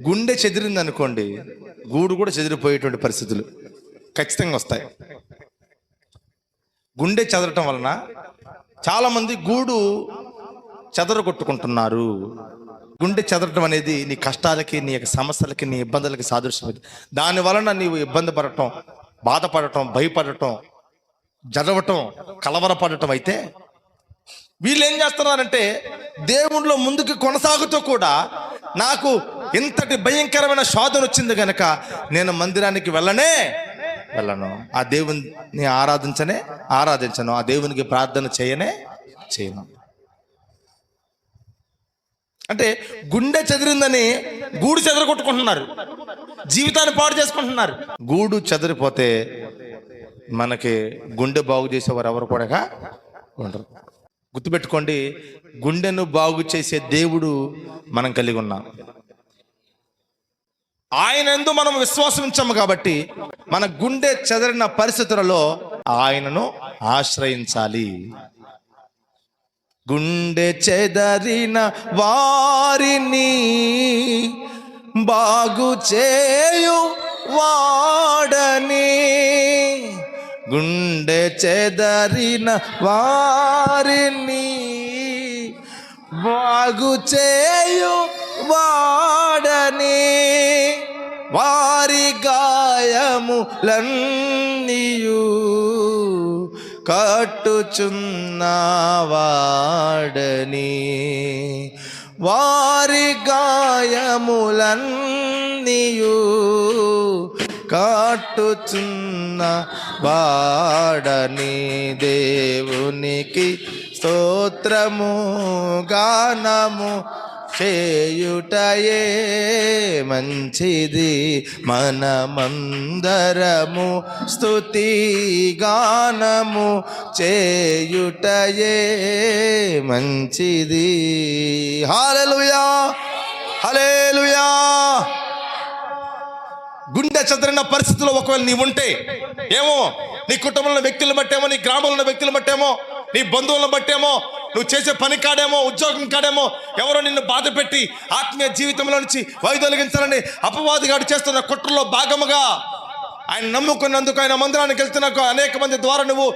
గుండె చెదిరింది అనుకోండి గూడు కూడా చెదిరిపోయేటువంటి పరిస్థితులు ఖచ్చితంగా వస్తాయి. గుండె చెదరటం వలన చాలామంది గూడు చెదరగొట్టుకుంటున్నారు. గుండె చెదరటం అనేది నీ కష్టాలకి నీ యొక్క సమస్యలకి నీ ఇబ్బందులకి సాదృశ్యం దాని వలన నీవు ఇబ్బంది పడటం బాధపడటం భయపడటం జడవటం కలవరపడటం అయితే వీళ్ళు ఏం చేస్తున్నారంటే దేవుణ్ణిలో ముందుకు కొనసాగుతూ కూడా నాకు ఇంతటి భయంకరమైన శోధన వచ్చింది కనుక నేను మందిరానికి వెళ్ళనే వెళ్ళను. ఆ దేవుని ఆరాధించనే ఆరాధించను. ఆ దేవునికి ప్రార్థన చేయనే చేయను. అంటే గుండె చెదిరిందని గూడు చెదరగొట్టుకుంటున్నారు. జీవితాన్ని పాడు చేసుకుంటున్నారు. గూడు చెదిరిపోతే మనకి గుండె బాగు చేసేవారు ఎవరు కూడా ఉండరు. గుర్తుపెట్టుకోండి గుండెను బాగు చేసే దేవుడు మనం కలిగి ఉన్నాం. ఆయన ఎందు మనం విశ్వాసం ఉంచాము కాబట్టి మన గుండె చెదరిన పరిస్థితులలో ఆయనను ఆశ్రయించాలి. గుండె చెదరిన వారిని బాగు చేయు వాడని. గుండె చెదరిన వారిని బాగు చేయు వాడని. వారి గాయములన్నీయు కట్టుచున్నవాడని. వారి గాయములన్నీయు కాటుచున్న వాడని దేవునికి స్తోత్రము గానము చేయుటయే మంచిది. మనమందరము స్థుతి గానము చేయుటయే మంచిది. హాలెలుయా! హలేలుయా! గుండె చెదరిన పరిస్థితుల్లో ఒకవేళ నీవు ఉంటే ఏమో? నీ కుటుంబంలో వ్యక్తులను బట్టేమో? నీ గ్రామంలో ఉన్న వ్యక్తులను బట్టేమో? నీ బంధువులను బట్టేమో? నువ్వు చేసే పని కాడేమో ఉద్యోగం కాడేమో ఎవరో నిన్ను బాధ పెట్టి ఆత్మీయ జీవితంలో నుంచి వైదొలిగించాలని అపవాదిగాడు చేస్తున్న కుట్రలో భాగముగా ఆయన నమ్ముకున్నందుకు ఆయన మందిరానికి వెళ్తున్న అనేక మంది ద్వారా నువ్వు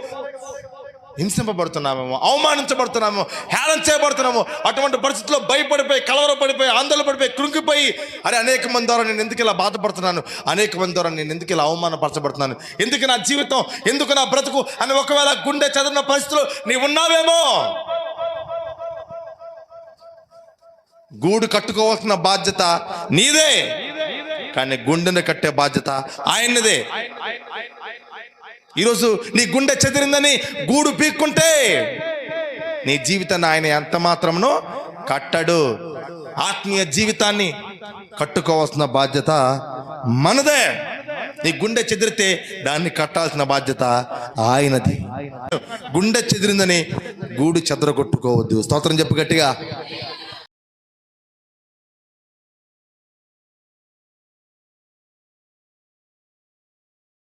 హింసింపబడుతున్నామేమో అవమానించబడుతున్నామో హేళన చేయబడుతున్నాము అటువంటి పరిస్థితుల్లో భయపడిపోయి కలవరపడిపోయి ఆందోళన పడిపోయి కృంగిపోయి అరే అనేక మంది ద్వారా నేను ఎందుకు ఇలా బాధపడుతున్నాను అనేక మంది ద్వారా నేను ఎందుకు ఇలా అవమానపరచబడుతున్నాను ఎందుకు నా జీవితం ఎందుకు నా బ్రతుకు అని ఒకవేళ గుండె చదివిన పరిస్థితులు నీవు ఉన్నావేమో గూడు కట్టుకోవాల్సిన బాధ్యత నీదే. కానీ గుండెను కట్టే బాధ్యత ఆయనదే. ఈరోజు నీ గుండె చెదిరిందని గూడు పీక్కుంటే నీ జీవితాన్ని ఆయన ఎంత మాత్రమును కట్టడు. ఆత్మీయ జీవితాన్ని కట్టుకోవాల్సిన బాధ్యత మనదే. నీ గుండె చెదిరితే దాన్ని కట్టాల్సిన బాధ్యత ఆయనది. గుండె చెదిరిందని గూడు చెదరగొట్టుకోవద్దు. స్తోత్రం చెప్పు గట్టిగా.